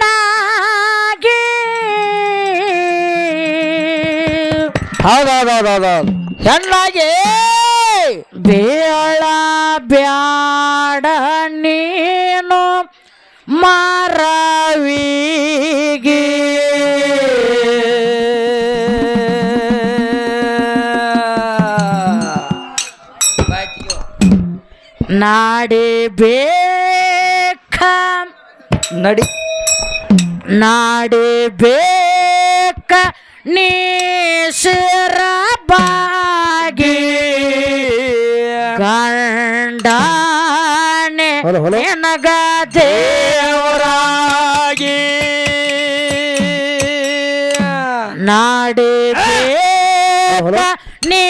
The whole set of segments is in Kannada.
ಎಳ್ಳಾಗಿ ಹೌದೌದೌದೌದೌದು ಹೆಣ್ಣಾಗಿ ಬೇಳ ಬ್ಯಾಡ ನೀನು ಮಾರವಿಗೆ. ನಾಡಿ ಬೇಕ ನಡಿ. ನಾಡಿ ಬೇಕ ನೀ ಶಿರಬಾಗಿ ಗಂಡಾನೆ. ನಿನಗ ದೇವರಾಗಿ. ನಾಡಿ. ಬೇಕ ನೀ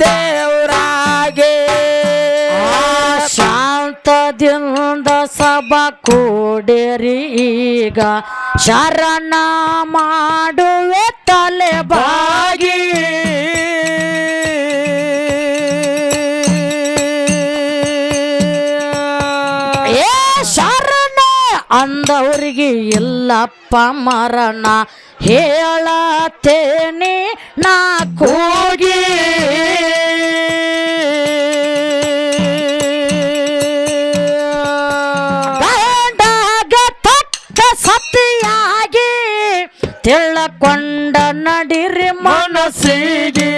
ದೇವರಾಗೆ. ಶಾಂತದಿಂದ ಸಭ ಕೂಡಿರಿ ಈಗ. ಶರಣ ಮಾಡುವೆ ತಲೆ ಬಾಗಿ. ಅಂದವರಿಗೆ ಇಲ್ಲಪ್ಪ ಮರಣ ಹೇಳತೇನೆ ನಾ ಕೂಗಿ. ಸತಿಯಾಗಿ ತಿಳ್ಕೊಂಡ ನಡಿರಿ ಮನಸ್ಸಿಗೆ.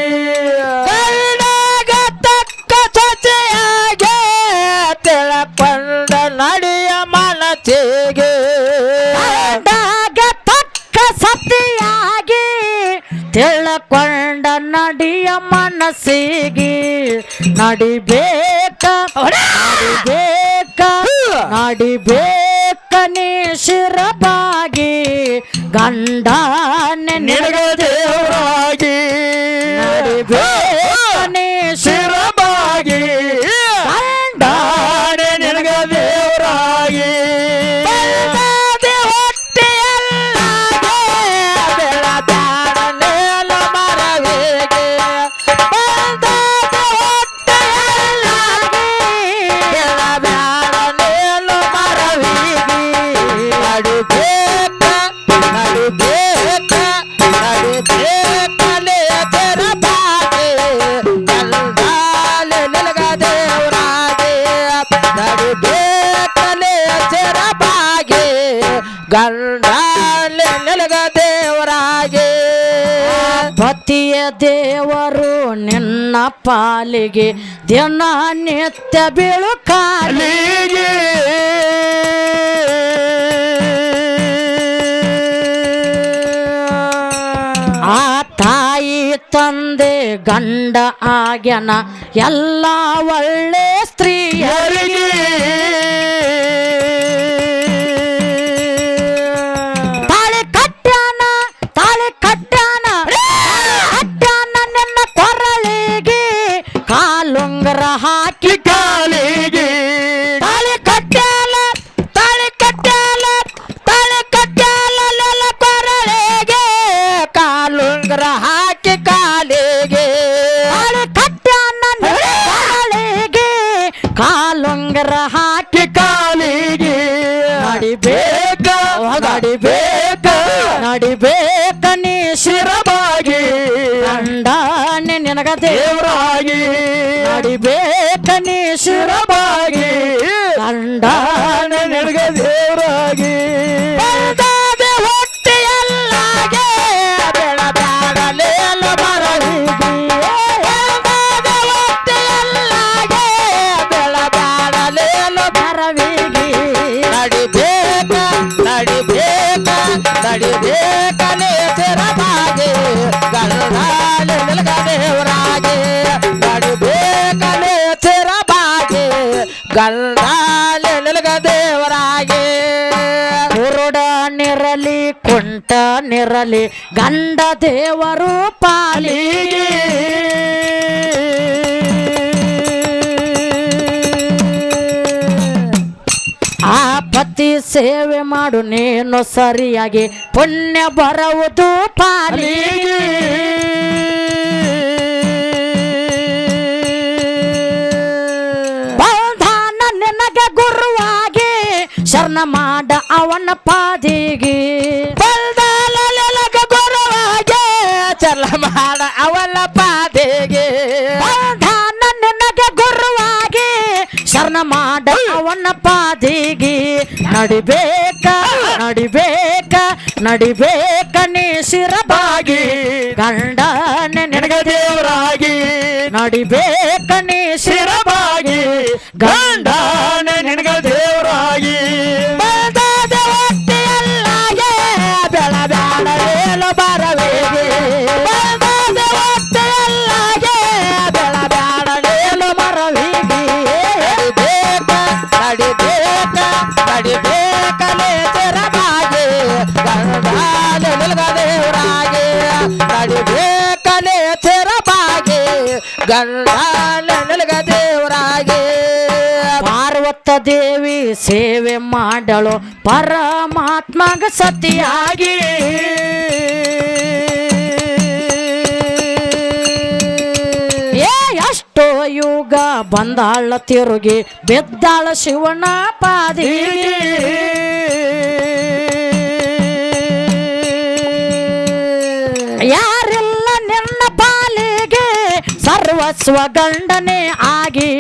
ಗಂಡಾಗ ತಕ್ಕ ಸತಿಯಾಗಿ ತಿಳಕೊಂಡ ನಡಿಯ ಮನಸ್ಸಿಗೆ ನಡಿಬೇಕ ನಡಿಬೇಕ ನಡಿಬೇಕ ನೀ ಶಿರಬಾಗಿ ಗಂಡನೆ ನಿನಗ ಗಂಡಾಲೆ ನೆಲಗ ದೇವರಾಗೆ. ಪತಿಯ ದೇವರು ನಿನ್ನ ಪಾಲಿಗೆ ದಿನ ನಿತ್ಯ ಬೀಳು ಕಾಲಿಗೆ ಆ ತಾಯಿ ತಂದೆ ಗಂಡ ಆಗ್ಯನ ಎಲ್ಲ ಒಳ್ಳೆ ಸ್ತ್ರೀಯರಿಗೆ. ಕಾಲುಂಗರ ಹಾಕಿ ಕಾಲಿಗೆ. ಕಾಲಿಗೆ. ಕಾಲುಂಗರ ಹಾಕಿ ಕಾಲಿಗೆ. ನಡಿಬೇಕ ನಡಿಬೇಕ. ನಡಿಬೇಕ ನೀ ಶಿರಬಾಗಿ. ಗಂಡನೆ ನಿನಗ ದೇವರಾಗಿ. ನಡಿಬೇಕ ನೀ ಶಿರಬಾಗಿ. ಗಂಡನೆ ನಿನಗ ದೇವರಾಗಿ. ಕುರುಡನಿರಲಿ ಕುಂಟನಿರಲಿ ಗಂಡ ದೇವರು ಪಾಲಿಗೆ. ಆ ಸೇವೆ ಮಾಡು ನೀನು ಸರಿಯಾಗಿ ಪುಣ್ಯ ಬರುವುದು ಪಾಲಿಗೆ. ಶರಣ ಮಾಡ ಅವನ ಪಾದಿಗೆ. ಗುರುವಾಗೆ ಚಲ ಮಾಡ ಅವನ ಪಾದಿಗೆ. ನಿನಗೆ ಗುರುವಾಗಿ ಶರಣ ಮಾಡ ಅವನ ಪಾದಿಗೆ. ನಡಿಬೇಕ ನಡಿಬೇಕ ನಡಿಬೇಕ ನೀ ಶಿರಬಾಗಿ ಗಂಡನೆ ನಿನಗೆ ದೇವರಾಗಿ. ನಡಿಬೇಕ ನೀ ಶಿರಬಾಗಿ ಗಂಡನ ದೇವಿ ಸೇವೆ ಮಾಡಲು ಪರಮಾತ್ಮಗ ಸತಿಯಾಗಿ. ಏ, ಎಷ್ಟೋ ಯುಗ ಬಂದಾಳ ತಿರುಗಿ, ಬೆದ್ದಾಳ ಶಿವನ ಪಾದಿ. ಯಾರೆಲ್ಲ ನಿನ್ನ ಪಾಲಿಗೆ ಸರ್ವಸ್ವ ಗಂಡನೆ ಆಗಿ.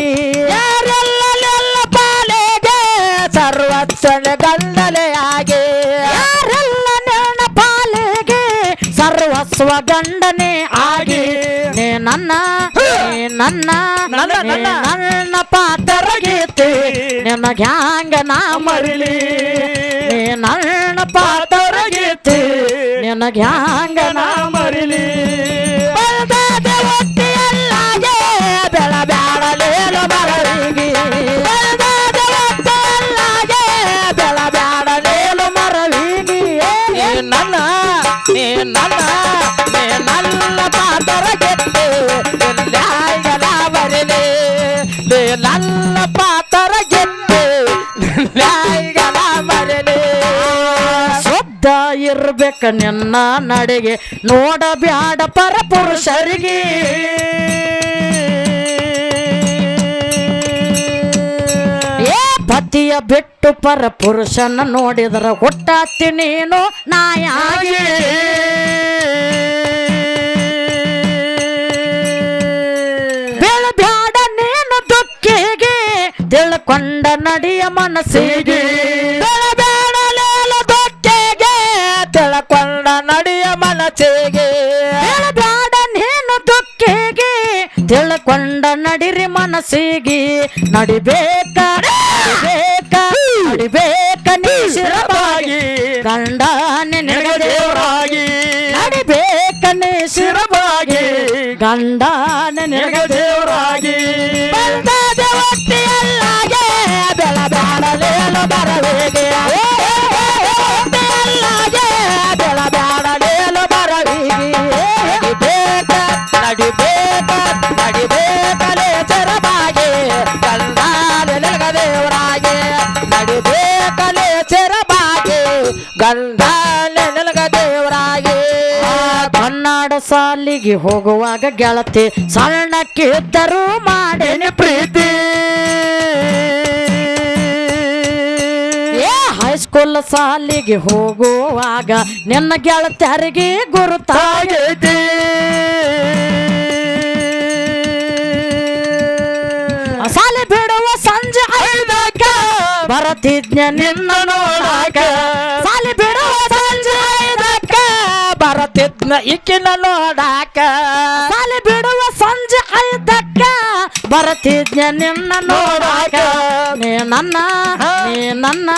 ಸರ್ವಸ್ವ ಗಂಡನೆ ಆಗಿ ಯಾರೆಲ್ಲ ನಿನ್ನ ಪಾಲಿಗೆ ಸರ್ವಸ್ವ ಗಂಡನೆ ಆಗಿ. ನೀ ನನ್ನ ನೀ ನನ್ನ ನನ್ನ, ನೀ ನನ್ನ. ನನ್ನ ಪಾತ್ರ ಗೀತೆ ನಿನಗೆ ಹ್ಯಾಂಗ ನಾ ಮರಿಲಿ ನೀ ನನ್ನ ಪಾತ್ರ ಗೀತೆ ನಿನಗೆ ಹ್ಯಾಂಗ ನಾ ಇರ್ಬೇಕ ನಿನ್ನ ನಡೆಗೆ. ನೋಡಬ್ಯಾಡ ಪರ ಪುರುಷರಿಗೆ ಏ ಪತಿಯ ಬಿಟ್ಟು ಪರ ಪುರುಷನ ನೋಡಿದ್ರ ಹುಟ್ಟಾತಿ ನೀನು ನಾಯಾಗಿ. ಬೆಳಬ್ಯಾಡ ನೀನು ದುಃಖಿಗೆ. ತಿಳ್ಕೊಂಡ ನಡಿಯ ಮನಸ್ಸಿಗೆ. ತಿಳ್ಕೊಂಡ ನಡಿರಿ ಮನಸ್ಸಿಗೆ. ನಡಿಬೇಕ ನಡಿಬೇಕ ನಡಿಬೇಕ ನೀ ಶಿರಬಾಗಿ. ಗಂಡ ದೇವರಾಗಿ. ನಡಿಬೇಕ ನೀ ಶಿರಬಾಗಿ. ಗಂಡ ದೇವರಾಗಿ. ಸಾಲಿಗೆ ಹೋಗುವಾಗ ಗೆಳತಿ ಸಣ್ಣಕ್ಕಿದ್ದರೂ ಮಾಡೇನೆ ಪ್ರೀತಿ. ಹೈಸ್ಕೂಲ್ ಸಾಲಿಗೆ ಹೋಗುವಾಗ ನಿನ್ನ ಗೆಳತಿಯರಿಗೆ ಗುರುತಾಗೈತಿ ಸಾಲಿ ಬಿಡುವ ಸಂಜೆ ಐದಕ್ಕ ಬರತಿದ್ನ ನಿನ್ನ ನೋಡಾಕ ಬರತಿದ್ನ ಇಕ್ಕಿನ ನೋಡಾಕ. ಸಾಲಿ ಬಿಡುವ ಸಂಜೆ ಐದಕ್ಕ ಬರತಿದ್ನ ನಿನ್ನ ನೋಡಾಕ. ನೀ ನನ್ನ ನೀ ನನ್ನ?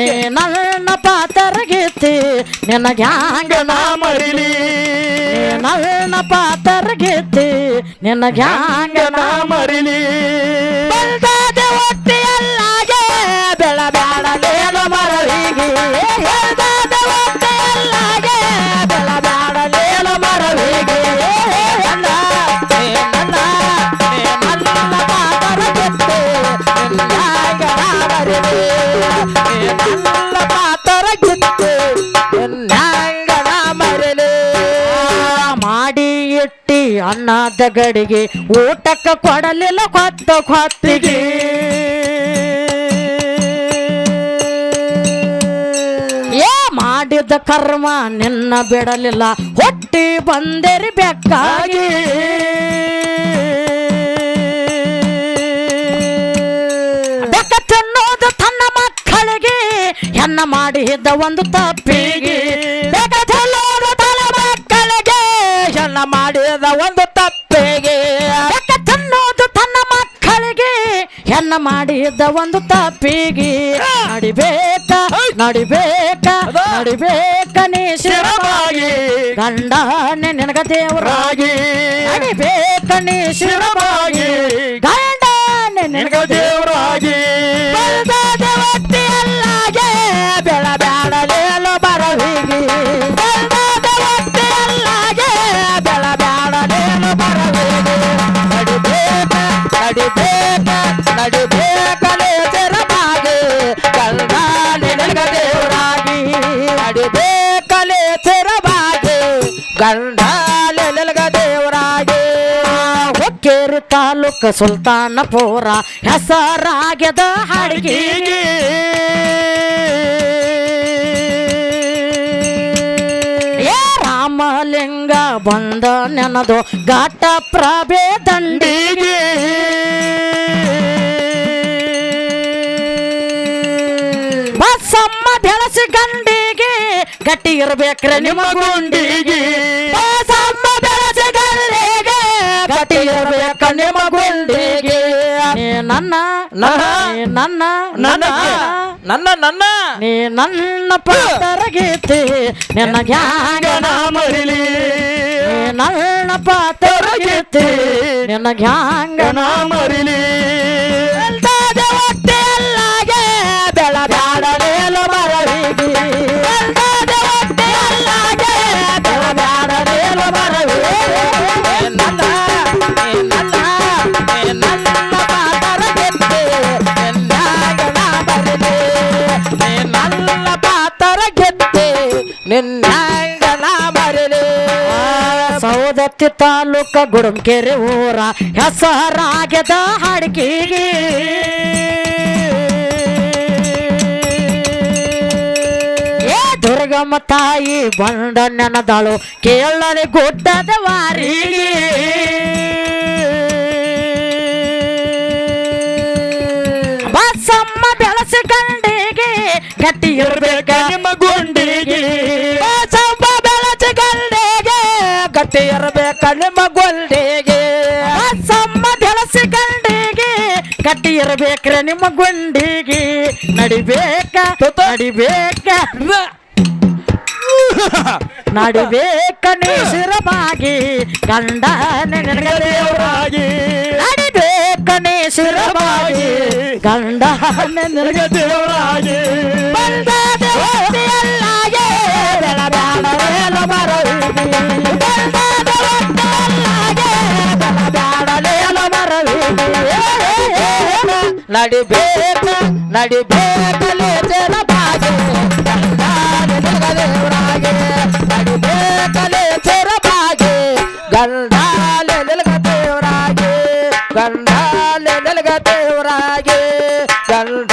ನೀ ನನ್ನ ಪಾತರಗೀತಿ ನಿನಗೆ ಹ್ಯಾಂಗ ನಾ ಮರಿಲಿ ನನ್ನ ಪಾತರಗೀತಿ ನಿನಗೆ ಹ್ಯಾಂಗ ನಾ ಮರಿಲಿ ಗಡಿಗೆ ಊಟಕ್ಕ ಕೊಡಲಿಲ್ಲ ಕೊತ್ತ ಕೊತ್ತಿಗೆ ಏ, ಮಾಡಿದ ಕರ್ಮ ನಿನ್ನ ಬಿಡಲಿಲ್ಲ, ಹೊಟ್ಟಿ ಬಂದೆರಿ ಬೆಕ್ಕಾಗಿ. ಬೆಕ್ಕ ತನ್ನ ಮಕ್ಕಳಿಗೆ, ಹೆಣ್ಣ ಮಾಡಿದ ಒಂದು ಮಾಡಿದ ಒಂದು ತಪ್ಪಿಗೆ ನಡಿಬೇಕ ನಡಿಬೇಕ ನಡಿಬೇಕ ನೀ ಶಿರವಾಗಿ ಗಂಡ ನಿನಗ ದೇವರಾಗಿ. ನಡಿಬೇಕ ನೀ ಶಿರವಾಗಿ ನಡಿಬೇಕಲೇ ತೆರವಾಗಿ ಗಂಡ ನೆಲಗ ದೇವರಾಗಿ. ಹೊಕ್ಕೇರಿ ತಾಲೂಕ ಸುಲ್ತಾನಪುರ ಹೆಸರಾಗ್ಯದ ಹಾಡಿಗೆ. ಏ ರಾಮಲಿಂಗ ಬಂದ ನೆನದು ಘಾಟ ಪ್ರಭೆ ದಂಡಿಗೆ ಬಸಮ್ಮ ಬೆಳಸಿ ಗಂಡಿಗೆ ಗಟ್ಟಿ ಇರ್ಬೇಕ್ರೆ ನಿಮ್ಮ ಗುಂಡಿಗೆ. ಗಟ್ಟಿ ಇರ್ಬೇಕ ನಿಮ್ಮ ಗುಂಡಿಗೆ. ನೀ ನನ್ನ ನನ್ನ ನೀ ನನ್ನ ನನ್ನ ನನ್ನ ನನ್ನ. ನೀ ನನ್ನ ಪಾತರಗೀತಿ ನಿನ್ನ ಗ್ಯಾಂಗನ ಮರಿಲಿ. ನನ್ನ ಪಾತರಗೀತಿ ನಿನ್ನ ಗ್ಯಾಂಗನ ಮರಿಲಿ. ಬೆಳ್ದಾದ ಸೌದತ್ತಿ ತಾಲೂಕ ಗುಡುಂಕೆರೆ ಊರ ಹೆಸರಾಗ್ಯದ ಹಾಡಿಕೆಗೆ ದುರ್ಗಮ್ಮ ತಾಯಿ ಬಂಡ ನೆನದಾಳು ಕೇಳಲಿ ಗುಡ್ಡದ ವಾರಿಗೆ. ಬಸಮ್ಮ ಬೆಳಸಿ ಗಂಡಿಗೆ ಗಟ್ಟಿ ಇರ್ಬೇಕ ನಿಮ್ಮ ಗುಂಡಿಗೆ. ಗಟ್ಟಿ ಇರಬೇಕ ನಿಮ್ಮ ಗುಂಡಿಗೆ ಬಸಮ್ಮ ಬೆಳಸಿ ಗಂಡಿಗೆ ಗಟ್ಟಿ ಇರ್ಬೇಕ್ರೆ ನಿಮ್ಮ ಗುಂಡಿಗೆ ನಡಿಬೇಕ ನಡಿಬೇಕ ನಡಿಬೇಕ ನೀ ಶಿರವಾಗಿ ಗಂಡ ನೆನಗದೇವರಾಗಿ ನಡಿಬೇಕ ನೀ ಶಿರವಾಗಿ ಗಂಡ ನೆನಗದೇವರಾಗಿ ಬಂದ ಬಂದದ ಹೊಟ್ಟೆಯಲ್ಲಾಗೆ ಬೆಳಬ್ಯಾಡಲೇಲು ನಡಿಬೇಕ ನಡಿಬೇಕಲೇ ತೆರಬಾಗೆ ಗಂಡಾನೆ ನಿಲಗದೇವರಾಗೆ ನಡಿಬೇಕಲೇ ತೆರಬಾಗೆ ಗಂಡಾಲೆ ನಿಲಗದೇವರಾಗೆ ಗಂಡಾಲೆ ನಿಲಗದೇವರಾಗೆ ಗಂಡ